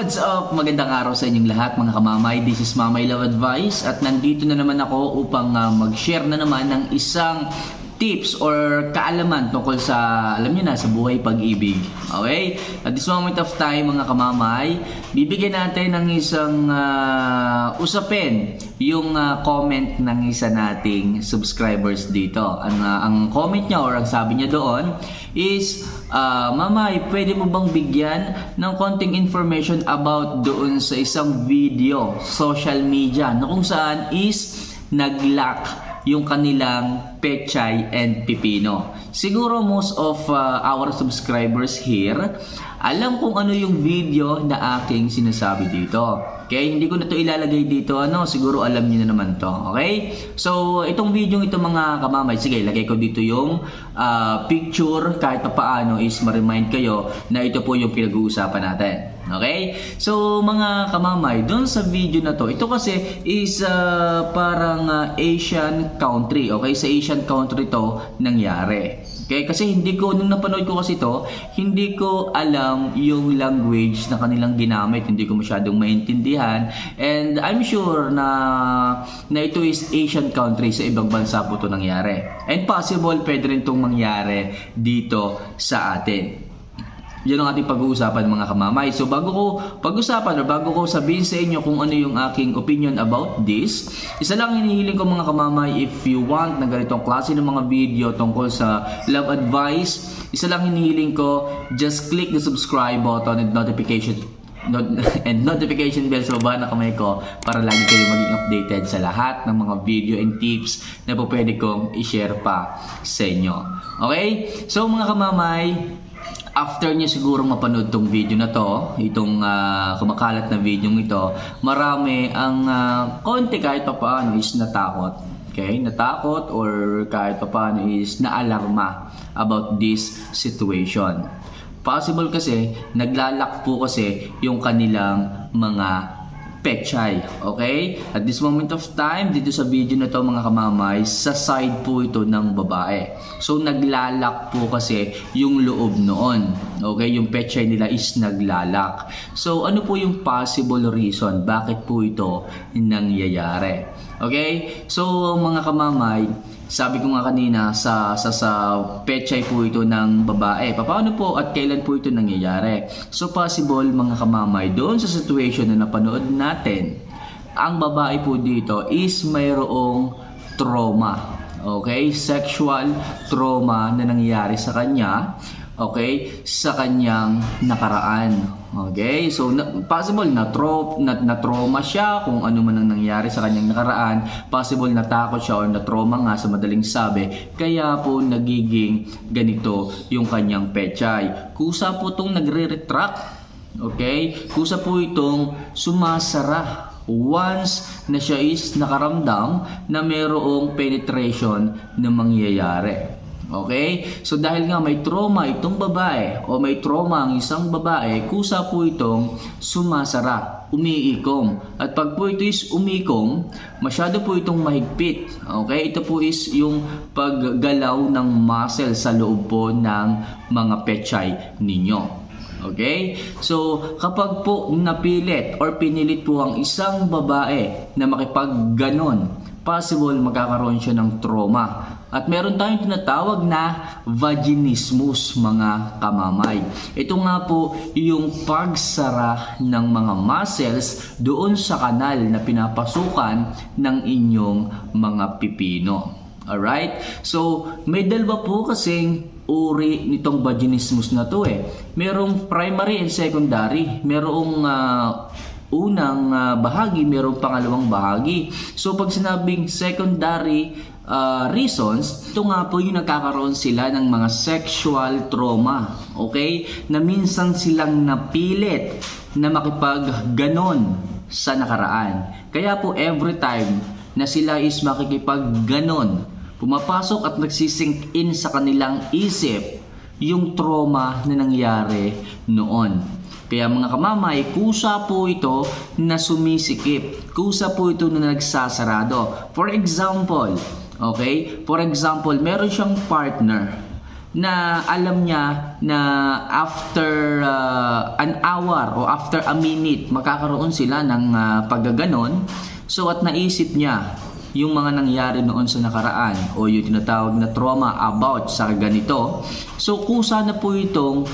What's up? Magandang araw sa inyong lahat mga kamamay. This is Mamay Love Advice at nandito na naman ako upang uh, mag-share na naman ng isang tips or kaalaman tungkol sa, alam niyo na, sa buhay pag-ibig. Okay? At this moment of time mga kamamay, bibigyan natin ng isang uh, usapin yung uh, comment ng isa nating subscribers dito. Ang, uh, ang comment niya or ang sabi niya doon is, uh, Mamay, pwede mo bang bigyan ng konting information about doon sa isang video, social media, na kung saan is nag-lock yung kanilang pechay and pipino. Siguro most of uh, our subscribers here, alam kung ano yung video na aking sinasabi dito. Okay, hindi ko na to ilalagay dito, ano, siguro alam niyo na naman to. Okay? So, itong video ito mga kamamay, sige, lagay ko dito yung uh, picture kahit pa paano is ma-remind kayo na ito po yung pinag-uusapan natin. Okay? So, mga kamamay, doon sa video na to, ito kasi is uh, parang uh, Asian country. Okay? Sa Asian country to nangyari. Okay? Kasi hindi ko, nung napanood ko kasi to, hindi ko alam yung language na kanilang ginamit. Hindi ko masyadong maintindihan. And I'm sure na, na ito is Asian country. Sa ibang bansa po to nangyari. And possible, pwede rin itong mangyari dito sa atin. Yan ang ating pag-uusapan mga kamamay. So bago ko pag-usapan o bago ko sabihin sa inyo kung ano yung aking opinion about this, isa lang hinihiling ko mga kamamay if you want na ganitong klase ng mga video tungkol sa love advice, isa lang hinihiling ko, just click the subscribe button and notification not, and notification bell sa baba na kamay ko para lagi kayo maging updated sa lahat ng mga video and tips na po pwede kong i-share pa sa inyo. Okay? So mga kamamay, after niyo siguro mapanood tong video na to, itong uh, kumakalat na video ito, marami ang uh, konti kahit pa paano is natakot. Okay? Natakot or kahit pa paano is naalarma about this situation. Possible kasi, naglalak po kasi yung kanilang mga pechay. Okay? At this moment of time, dito sa video na to mga kamamay, sa side po ito ng babae. So, naglalak po kasi yung loob noon. Okay? Yung pechay nila is naglalak. So, ano po yung possible reason? Bakit po ito nangyayari? Okay? So, mga kamamay, sabi ko nga kanina sa sa sa pechay po ito ng babae. Paano po at kailan po ito nangyayari? So possible mga kamamay doon sa situation na napanood natin, ang babae po dito is mayroong trauma. Okay? Sexual trauma na nangyayari sa kanya okay, sa kanyang nakaraan. Okay? So, na, possible na, tro, na, na trauma siya kung ano man ang nangyari sa kanyang nakaraan. Possible na takot siya or na trauma nga sa madaling sabi. Kaya po nagiging ganito yung kanyang pechay. Kusa po itong nagre-retract. Okay? Kusa po itong sumasara once na siya is nakaramdam na mayroong penetration na mangyayari. Okay? So dahil nga may trauma itong babae o may trauma ang isang babae, kusa po itong sumasara, umiikom. At pag po ito is umiikom, masyado po itong mahigpit. Okay? Ito po is yung paggalaw ng muscle sa loob po ng mga pechay ninyo. Okay? So, kapag po napilit or pinilit po ang isang babae na makipagganon, possible magkakaroon siya ng trauma. At meron tayong tinatawag na vaginismus, mga kamamay. Ito nga po yung pagsara ng mga muscles doon sa kanal na pinapasukan ng inyong mga pipino. Alright? So, may dalawa po kasing uri nitong vaginismus na to eh. Merong primary and secondary. Merong uh, unang uh, bahagi, merong pangalawang bahagi. So pag sinabing secondary uh, reasons, ito nga po yung nagkakaroon sila ng mga sexual trauma. Okay? Na minsan silang napilit na makipagganon sa nakaraan. Kaya po every time na sila is makikipagganon, pumapasok at nagsisink in sa kanilang isip yung trauma na nangyari noon. Kaya mga kamamay, kusa po ito na sumisikip. Kusa po ito na nagsasarado. For example, okay? For example, meron siyang partner. na alam niya na after uh, an hour o after a minute magkakaroon sila ng uh, paggaganon. So at naisip niya yung mga nangyari noon sa nakaraan o yung tinatawag na trauma about sa ganito. So kusa na po itong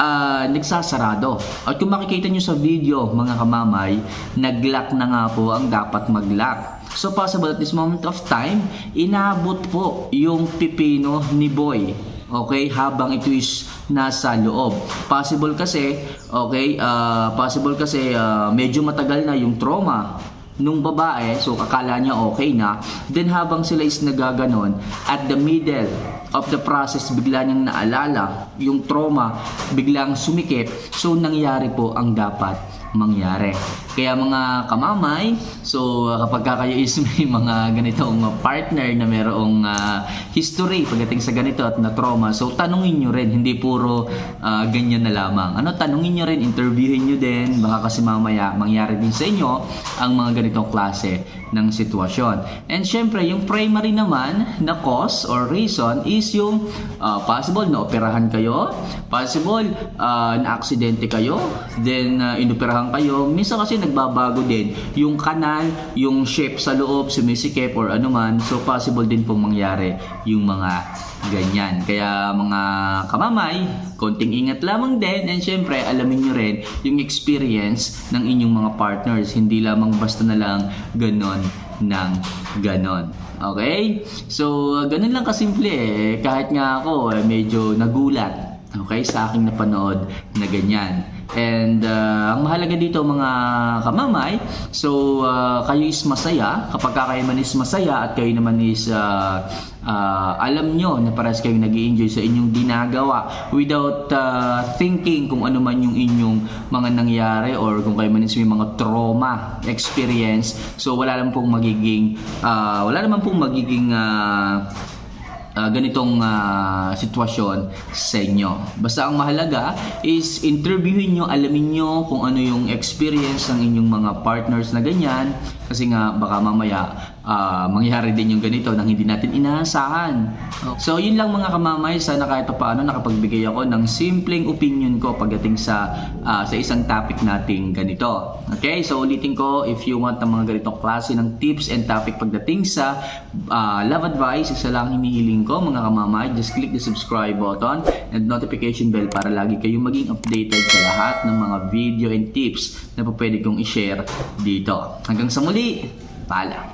ah, nagsasarado. At kung makikita nyo sa video mga kamamay, nag-lock na nga po ang dapat mag-lock. So possible at this moment of time, inabot po yung pipino ni Boy. Okay, habang ito is nasa loob. Possible kasi, okay, ah, possible kasi ah, medyo matagal na yung trauma nung babae, so akala niya okay na. Then habang sila is nagaganon, at the middle of the process, bigla niyang naalala yung trauma, biglang sumikip. So nangyari po ang dapat mangyari. Kaya mga kamamay, so kapag ka kayo is may mga ganitong partner na mayroong ah, history pagdating sa ganito at na trauma, so tanungin nyo rin, hindi puro ah, ganyan na lamang. Ano, tanungin nyo rin, interviewin nyo din, baka kasi mamaya mangyari din sa inyo ang mga ganitong klase ng sitwasyon. And syempre, yung primary naman na cause or reason is yung ah, possible na operahan kayo, possible ah, na aksidente kayo, then uh, inoperahan kayo. Minsan kasi nagbabago din yung kanal, yung shape sa loob, sumisikip or ano man. So possible din pong mangyari yung mga ganyan. Kaya mga kamamay, konting ingat lamang din and syempre alamin nyo rin yung experience ng inyong mga partners. Hindi lamang basta na lang ganon ng ganon. Okay? So, ganun lang kasimple eh. Kahit nga ako eh, medyo nagulat okay, sa aking napanood na ganyan. And uh, ang mahalaga dito mga kamamay, so uh, kayo is masaya, kapag ka kayo man is masaya at kayo naman is uh, uh, alam nyo na parehas kayo nag enjoy sa inyong ginagawa without uh, thinking kung ano man yung inyong mga nangyari or kung kayo man is may mga trauma experience. So wala naman pong magiging, uh, wala naman pong magiging uh, uh, ganitong uh, sitwasyon sa inyo. Basta ang mahalaga is interviewin nyo, alamin nyo kung ano yung experience ng inyong mga partners na ganyan kasi nga baka mamaya uh, mangyari din yung ganito nang hindi natin inaasahan. So yun lang mga kamamay, sana kahit pa paano nakapagbigay ako ng simpleng opinion ko pagdating sa uh, sa isang topic nating ganito. Okay, so ulitin ko, if you want ng mga ganitong klase ng tips and topic pagdating sa uh, love advice, isa lang hinihiling ko mga kamamay, just click the subscribe button and notification bell para lagi kayong maging updated sa lahat ng mga video and tips na pwede kong i-share dito. Hanggang sa muli, paalam.